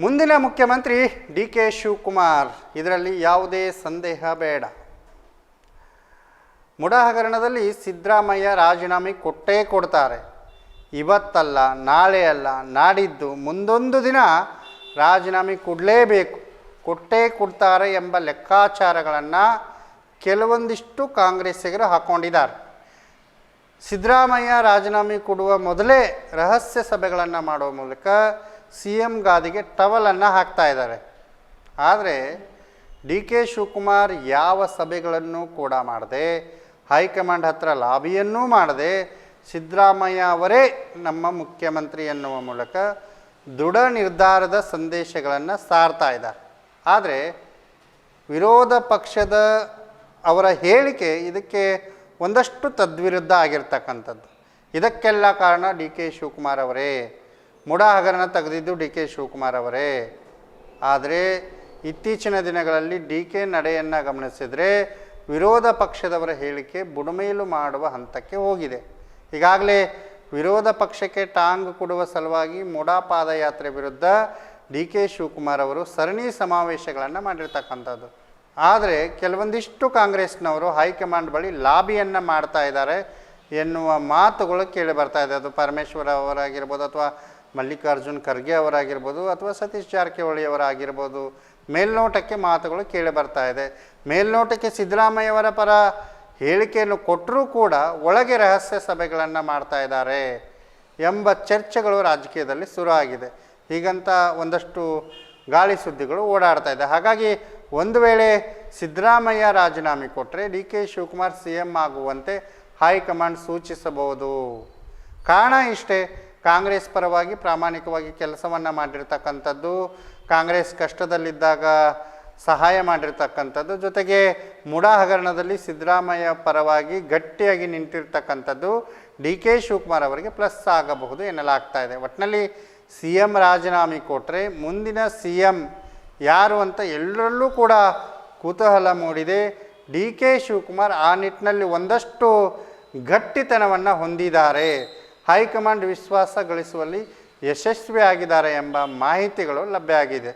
ಮುಂದಿನ ಮುಖ್ಯಮಂತ್ರಿ D K Shivakumar. ಇದರಲ್ಲಿ ಯಾವುದೇ ಸಂದೇಹ ಬೇಡ. ಮುಡ ಹಗರಣದಲ್ಲಿ ಸಿದ್ದರಾಮಯ್ಯ ರಾಜೀನಾಮೆ ಕೊಟ್ಟೇ ಕೊಡ್ತಾರೆ. ಇವತ್ತಲ್ಲ ನಾಳೆ ಅಲ್ಲ ನಾಡಿದ್ದು, ಮುಂದೊಂದು ದಿನ ರಾಜೀನಾಮೆ ಕೊಡಲೇಬೇಕು. ಕೊಟ್ಟೇ ಕೊಡ್ತಾರೆ ಎಂಬ ಲೆಕ್ಕಾಚಾರಗಳನ್ನು ಕೆಲವೊಂದಿಷ್ಟು ಕಾಂಗ್ರೆಸ್ಸಿಗರು ಹಾಕ್ಕೊಂಡಿದ್ದಾರೆ ಸಿದ್ದರಾಮಯ್ಯ ರಾಜೀನಾಮೆ ಕೊಡುವ ಮೊದಲೇ ರಹಸ್ಯ ಸಭೆಗಳನ್ನು ಮಾಡುವ ಮೂಲಕ ಸಿ ಎಂ ಗಾದಿಗೆ ಟವಲನ್ನು ಹಾಕ್ತಾ ಇದ್ದಾರೆ. ಆದರೆ ಡಿ ಕೆ ಶಿವಕುಮಾರ್ ಯಾವ ಸಭೆಗಳನ್ನು ಕೂಡ ಮಾಡದೆ, ಹೈಕಮಾಂಡ್ ಹತ್ರ ಲಾಬಿಯನ್ನೂ ಮಾಡದೆ, ಸಿದ್ದರಾಮಯ್ಯ ಅವರೇ ನಮ್ಮ ಮುಖ್ಯಮಂತ್ರಿ ಎನ್ನುವ ಮೂಲಕ ದೃಢ ನಿರ್ಧಾರದ ಸಂದೇಶಗಳನ್ನು ಸಾರ್ತಾ ಇದ್ದಾರೆ. ಆದರೆ ವಿರೋಧ ಪಕ್ಷದ ಅವರ ಹೇಳಿಕೆ ಇದಕ್ಕೆ ಒಂದಷ್ಟು ತದ್ವಿರುದ್ಧ ಆಗಿರ್ತಕ್ಕಂಥದ್ದು. ಇದಕ್ಕೆಲ್ಲ ಕಾರಣ ಡಿ ಕೆ ಶಿವಕುಮಾರ್ ಅವರೇ. ಮುಡ ಹಗರಣ ತೆಗೆದಿದ್ದು ಡಿ ಕೆ ಶಿವಕುಮಾರ್ ಅವರೇ. ಆದರೆ ಇತ್ತೀಚಿನ ದಿನಗಳಲ್ಲಿ ಡಿ ಕೆ ನಡೆಯನ್ನು ಗಮನಿಸಿದರೆ ವಿರೋಧ ಪಕ್ಷದವರ ಹೇಳಿಕೆ ಬುಡಮೇಲು ಮಾಡುವ ಹಂತಕ್ಕೆ ಹೋಗಿದೆ. ಈಗಾಗಲೇ ವಿರೋಧ ಪಕ್ಷಕ್ಕೆ ಟಾಂಗ್ ಕೊಡುವ ಸಲುವಾಗಿ ಮುಡಾ ಪಾದಯಾತ್ರೆ ವಿರುದ್ಧ ಡಿ ಕೆ ಶಿವಕುಮಾರ್ ಅವರು ಸರಣಿ ಸಮಾವೇಶಗಳನ್ನು ಮಾಡಿರ್ತಕ್ಕಂಥದ್ದು. ಆದರೆ ಕೆಲವೊಂದಿಷ್ಟು ಕಾಂಗ್ರೆಸ್ನವರು ಹೈಕಮಾಂಡ್ ಬಳಿ ಲಾಬಿಯನ್ನು ಮಾಡ್ತಾ ಇದ್ದಾರೆ ಎನ್ನುವ ಮಾತುಗಳು ಕೇಳಿ ಬರ್ತಾ ಇದೆ. ಅದು ಪರಮೇಶ್ವರ ಅವರಾಗಿರ್ಬೋದು ಅಥವಾ ಮಲ್ಲಿಕಾರ್ಜುನ್ ಖರ್ಗೆ ಅವರಾಗಿರ್ಬೋದು ಅಥವಾ ಸತೀಶ್ ಜಾರಕಿಹೊಳಿ ಅವರಾಗಿರ್ಬೋದು, ಮೇಲ್ನೋಟಕ್ಕೆ ಮಾತುಗಳು ಕೇಳಿ ಬರ್ತಾ ಇದೆ. ಮೇಲ್ನೋಟಕ್ಕೆ ಸಿದ್ದರಾಮಯ್ಯವರ ಪರ ಹೇಳಿಕೆಯನ್ನು ಕೊಟ್ಟರೂ ಕೂಡ ಒಳಗೆ ರಹಸ್ಯ ಸಭೆಗಳನ್ನು ಮಾಡ್ತಾ ಇದ್ದಾರೆ ಎಂಬ ಚರ್ಚೆಗಳು ರಾಜಕೀಯದಲ್ಲಿ ಶುರು ಆಗಿದೆ ಹೀಗಂತ ಒಂದಷ್ಟು ಗಾಳಿ ಸುದ್ದಿಗಳು ಓಡಾಡ್ತಾ ಇದೆ. ಹಾಗಾಗಿ ಒಂದು ವೇಳೆ ಸಿದ್ದರಾಮಯ್ಯ ರಾಜೀನಾಮೆ ಕೊಟ್ಟರೆ D K Shivakumar C M ಆಗುವಂತೆ ಹೈಕಮಾಂಡ್ ಸೂಚಿಸಬಹುದು. ಕಾರಣ ಇಷ್ಟೇ ಕಾಂಗ್ರೆಸ್ ಪರವಾಗಿ ಪ್ರಾಮಾಣಿಕವಾಗಿ ಕೆಲಸವನ್ನು ಮಾಡಿರ್ತಕ್ಕಂಥದ್ದು, ಕಾಂಗ್ರೆಸ್ ಕಷ್ಟದಲ್ಲಿದ್ದಾಗ ಸಹಾಯ ಮಾಡಿರ್ತಕ್ಕಂಥದ್ದು, ಜೊತೆಗೆ ಮುಡಾ ಹಗರಣದಲ್ಲಿ ಸಿದ್ದರಾಮಯ್ಯ ಪರವಾಗಿ ಗಟ್ಟಿಯಾಗಿ ನಿಂತಿರ್ತಕ್ಕಂಥದ್ದು ಡಿ ಕೆ ಶಿವಕುಮಾರ್ ಅವರಿಗೆ ಪ್ಲಸ್ ಆಗಬಹುದು ಎನ್ನಲಾಗ್ತಾ ಇದೆ. ಒಟ್ಟಿನಲ್ಲಿ ಸಿ ಎಂ ರಾಜೀನಾಮೆ ಕೊಟ್ಟರೆ ಮುಂದಿನ ಸಿ ಎಂ ಯಾರು ಅಂತ ಎಲ್ಲರಲ್ಲೂ ಕೂಡ ಕುತೂಹಲ ಮೂಡಿದೆ. ಡಿ ಕೆ ಶಿವಕುಮಾರ್ ಆ ನಿಟ್ಟಿನಲ್ಲಿ ಒಂದಷ್ಟು ಗಟ್ಟಿತನವನ್ನು ಹೊಂದಿದ್ದಾರೆ. ಹೈಕಮಾಂಡ್ ವಿಶ್ವಾಸ ಗಳಿಸುವಲ್ಲಿ ಯಶಸ್ವಿಯಾಗಿದ್ದಾರೆ ಎಂಬ ಮಾಹಿತಿಗಳು ಲಭ್ಯ ಆಗಿದೆ.